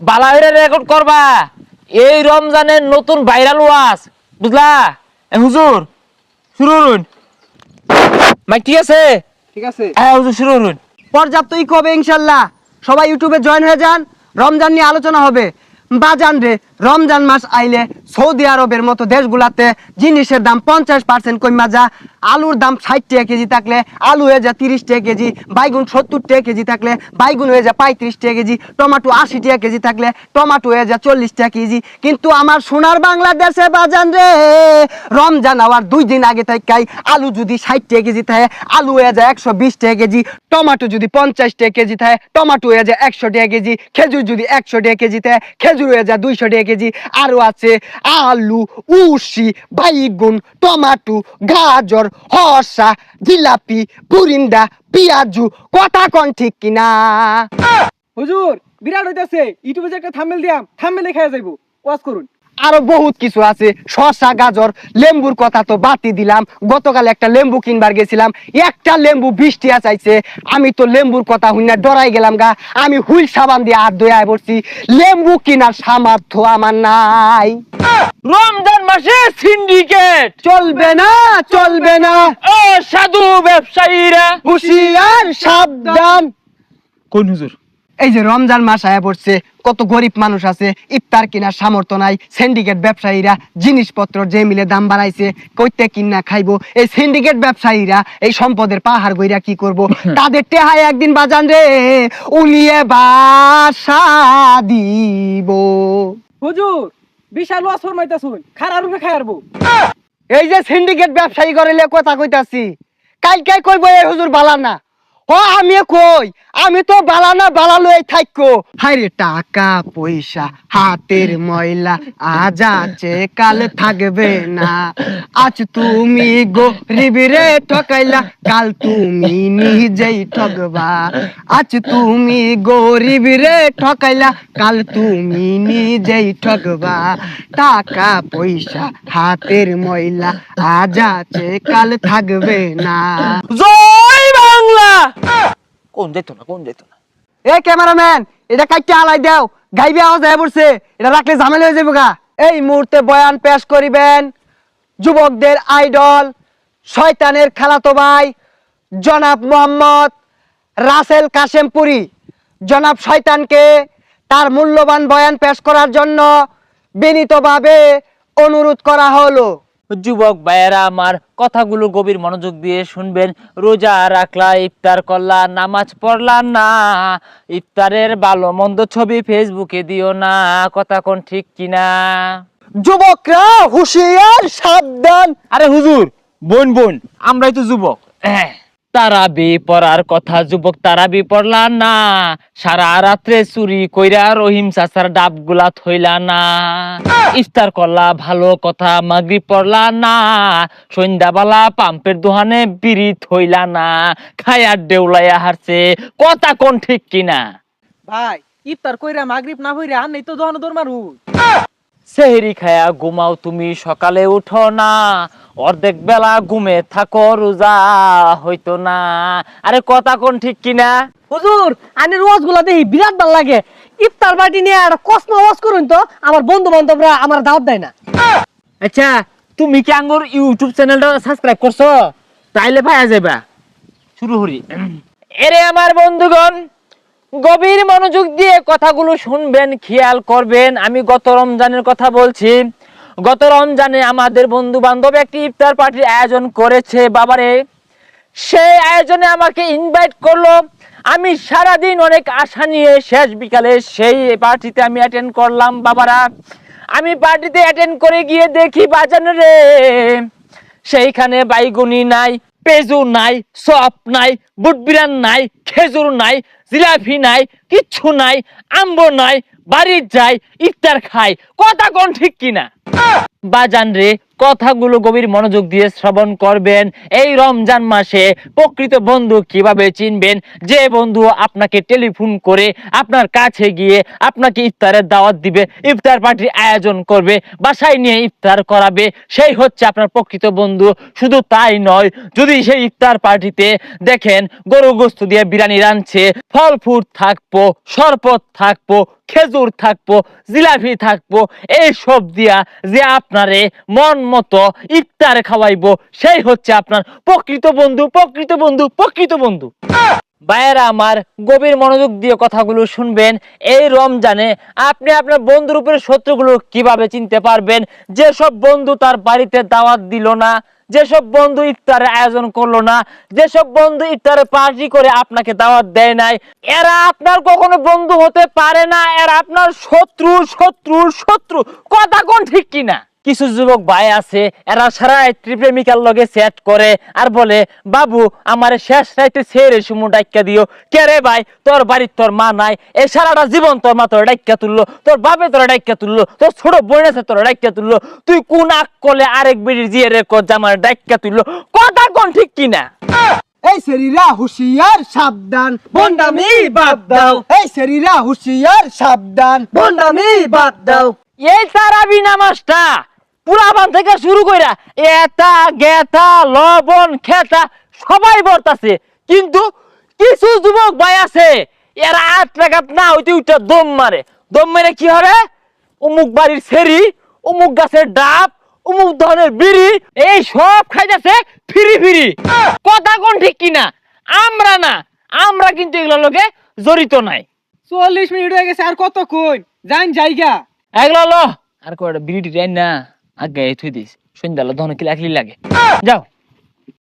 বালাইরে record করবা। এই রমজানের নতুন ভাইরাল ওয়াজ বুঝলা? হুজুর শুরু করুন। মাইক ঠিক আছে? ঠিক আছে। হ্যাঁ হুজুর শুরু করুন। পর্যাপ্ত ই হবে ইনশাল্লাহ। সবাই ইউটিউবে জয়েন হয়ে যান। রমজান নিয়ে আলোচনা হবে। বাজান রে রমজান মাস আইলে সৌদি আরবের মতো দেশগুলাতে জিনিসের দাম পঞ্চাশ পার্সেন্ট কমা যা, আলুর দাম ষাট টাকা কেজি থাকলে আলু হয়ে যা তিরিশ টাকা কেজি, বাইগুন সত্তর টাকা কেজি থাকলে বাইগুন হয়ে যা পঁয়ত্রিশ টাকা কেজি, টমাটো আশি টাকা কেজি থাকলে টমাটো হয়ে যা চল্লিশ টাকা কেজি। কিন্তু আমার সোনার বাংলাদেশে বাজান রে, রমজান হওয়ার দুই দিন আগে থাকাই আলু যদি ষাট টাকা কেজি থাকে, আলু হয়ে যায় একশো বিশ টাকা কেজি, টমাটো যদি পঞ্চাশ টাকা কেজি থাকে, টমাটো হয়ে যায় একশো টাকা কেজি, খেজুর যদি একশো টাকা কেজি থাকে, খেজুর হয়ে যায় দুইশো টাকা কেজি, আরও আছে আলু উসি বাইগুন, টমাটো, গাজর হসা জিলাপি, পুরিন্দা, পিয়াজু, কথা কন ঠিক কিনা? হুজুর, বিরাট হইতাছে। ইউটিউবে যে একটা থামেল দিয়াম থাম্বনেল লেখা যাইব। ওয়াজ করুন। আরও বহুত কিছু আছে। শসা গাজর লেম্বুর কথা তো বাতি দিলাম। গতকাল একটা লেম্বু কিনবার গেছিলাম। একটা লেম্বু বিশ টিয়া চাইছে আমি তো লেম্বুর কথা হুইনা ডরাই গেলাম গা। আমি হুইল সাবান দিয়ে হাত ধুয়ে পড়ছি। লেম্বু কিনার সামর্থ্য আমার নাই। রমজান মাসে সিন্ডিকেট। চলবে না চলবে না। ও সাধু ব্যবসায়ীরা। হুশিয়ার সাবধান। কোন হুজুর? এই যে রমজান মাস আয়া পড়ছে কত গরিব মানুষ আছে ইফতার কেনার সামর্থ্য নাই সিন্ডিকেট ব্যবসায়ীরা জিনিসপত্র যে মিলে দাম বাড়াইছে কইতে কিনা খাইবো। এই সিন্ডিকেট ব্যবসায়ীরা এই সম্পদের পাহাড় গইরা কি করব? তাদের টেহায় একদিন বাজান রে উলিয়ে বাসা দিব। হুজুর বিশাল ওয়াজ ফরমাইতাছুন খারাপ রূপে খায়ারবো এই যে সিন্ডিকেট ব্যবসায়ী করিলে কথা কইতাছি কালকে কইবো এই হুজুর বালা না। ও আমি কই। আমি তো বালা না বালা লই থাকো হাইরে টাকা পয়সা হাতের ময়লা আজ আছে কাল থাকবে না। আজ তুমি গরিবরে ঠকাইলা কাল তুমি নিজেই ঠকবা। আজ তুমি গরিবরে ঠকাইলা কাল তুমি নিজেই ঠকবা। টাকা পয়সা হাতের ময়লা আজ আছে কাল থাকবে না। জয় বাংলা! কোন যেত না, কোন যেত না। এ ক্যামেরাম্যান, এটা কাইটে আলাই দাও, গাইবে আওয়াজ হয়ে পড়ছে, এটা রাখলে ঝামেলা হয়ে যাবে গা এই মুহূর্তে বয়ান পেশ করিবেন যুবকদের আইডল, শয়তানের খালাতো ভাই, জনাব মোহাম্মদ রাসেল কাশেমপুরি। জনাব শয়তানকে তার মূল্যবান বয়ান পেশ করার জন্য বিনীতভাবে অনুরোধ করা হলো। যুবক ভাইয়েরা আমার কথাগুলো গভীর মনোযোগ দিয়ে শুনবেন। রোজা রাখলা ইফতার করলা নামাজ পড়লা না। ইফতারের ভালো মন্দ ছবি ফেসবুকে দিও না কথা কোন ঠিক কিনা? যুবকরা হুশিয়ার সাবধান। আরে হুজুর বোন বোন আমরাই তো যুবক। তারাবি পড়ার কথা, যুবক তারাবি পড়লা না। সারা রাত্রে চুরি কইরা রহিম চাচার ডাবগুলা থইলা না। ইফতার করলা, ভালো কথা মাগরি পড়লা না। সন্ধ্যাবেলা পাম্পের দোহানে বিড়ি থইলা না। খায়ার দেউলাইয়া হারছে, কথা কোন ঠিক কিনা? ভাই, ইফতার কইরা মাগরিব না হইরা নেই তো দহন দর মারু সেহরি খায়া ঘুমাও তুমি সকালে উঠো না। অর্ধেক বেলা ঘুমে থাকো রোজা হইতো না। আরে কথা কোন ঠিক কিনা? হুজুর আনি রোজগুলা দেখি বিরাট ভালো লাগে। ইফতার পার্টি নিয়ে একটা কসমা ওয়াজ করুন তো আমার বন্ধু বান্ধবরা আমার দাওয়াত দেয় না। আচ্ছা তুমি কি আঙ্গুর ইউটিউব চ্যানেলটা সাবস্ক্রাইব করছ? তাইলে ভাইয়া যাবা শুরু করি। এরে আমার বন্ধুগণ গভীর মনোযোগ দিয়ে কথাগুলো শুনবেন, খেয়াল করবেন। আমি গত রমজানের কথা বলছি। গত রমজানে আমাদের বন্ধু বান্ধব একটি ইফতার পার্টির আয়োজন করেছে। বাবারে, সেই আয়োজনে আমাকে ইনভাইট করল। আমি সারাদিন অনেক আশা নিয়ে শেষ বিকালে সেই পার্টিতে আমি অ্যাটেন্ড করলাম। বাবারা, আমি পার্টিতে অ্যাটেন্ড করে গিয়ে দেখি, বাজানো রে, সেইখানে বাইগুনি নাই, পেজু নাই সপ নাই বুটবিরান নাই, খেজুর নাই জিলাপি নাই কিচ্ছু নাই আম্ব নাই বাড়ির যাই ইফতার খাই কথা কোন ঠিক কিনা? বাজান রে, কথাগুলো গভীর মনোযোগ দিয়ে শ্রবণ করবেন। এই রমজান মাসে প্রকৃত বন্ধু কীভাবে চিনবেন? যে বন্ধু আপনাকে টেলিফোন করে আপনার কাছে গিয়ে আপনাকে ইফতারের দাওয়াত দিবে, ইফতার পার্টির আয়োজন করবে, বাসায় নিয়ে ইফতার করাবে, সেই হচ্ছে আপনার প্রকৃত বন্ধু। শুধু তাই নয়, যদি সেই ইফতার পার্টিতে দেখেন গরু গোস্ত দিয়ে বিরিয়ানি রাঁধছে ফল ফুড থাকব, শরবত থাকব, খেজুর থাকব, জিলাপি থাকব এই সব দিয়া যে আপনারে মন মতো ইফতারে খাওয়াইবো। সেই হচ্ছে আপনার প্রকৃত বন্ধু প্রকৃত বন্ধু প্রকৃত বন্ধু। ভাইয়েরা আমার গভীর মনোযোগ দিয়ে কথাগুলো শুনবেন। এই রমজানে আপনি আপনার বন্ধুর উপরে শত্রুগুলো কীভাবে চিনতে পারবেন? যেসব বন্ধু তার বাড়িতে দাওয়াত দিল না, যেসব বন্ধু ইফতারের আয়োজন করল না, যেসব বন্ধু ইফতারে পার্টি করে আপনাকে দাওয়াত দেয় নাই, এরা আপনার কখনো বন্ধু হতে পারে না। এরা আপনার শত্রু শত্রু শত্রু। কথা কোন ঠিক কিনা? কিছু যুবক ভাই আছে এরা সারা রাত্রি প্রেমিকার লগে সেট করে আর বলে বাবু আমার শেষ রাইতে ছেড়ে সুমু ডাক্কা দিও। কে রে ভাই? তোর বাড়ির তোর মা নাই। এই সারাটা জীবন তোর মা তোর ডাক্কা তুললো। তোর বাপে তোর ডাক্কা তুললো। তোর ছোট বোন আছে তোর ডাক্কা তুললো। তুই কোন আক কলে আরেক বিড়ির জিয়ে রে জামার ডাক্কা তুললো? কথা কোন ঠিক কিনা? এই শরীরা হুশিয়ার সাবধান। বন্ডামি বাদ দাও। এই শরীরা হুশিয়ার সাবধান। বন্ডামি বাদ দাও। এই তারাবি নামাজটা পুরাবান থেকে শুরু কইরা এটা গেতা লবণ খেতা সবাই বর্তাছে কিন্তু কিছু যুবক ভাই আছে এরা আট লাগাত না হইতে উঠে দম মারে। দম মেরে কি হবে? অমুক বাড়ির সেরি অমুক গাছের ডাব অমুক ধরনের বিড়ি এই সব খাইতেছে ফিরি ফিরি। কথা কোন ঠিক কিনা? আমরা না। আমরা কিন্তু এগুলোর লোকে জড়িত নাই। চল্লিশ মিনিট হয়ে গেছে আর কতক্ষণ? যান জায়গা। এগুলো লো। আর কয়টা বিড়ি টিড়ি না। আগে থুই দিস। সন্ধ্যালো দহন কি লাগলি লাগে। যাও।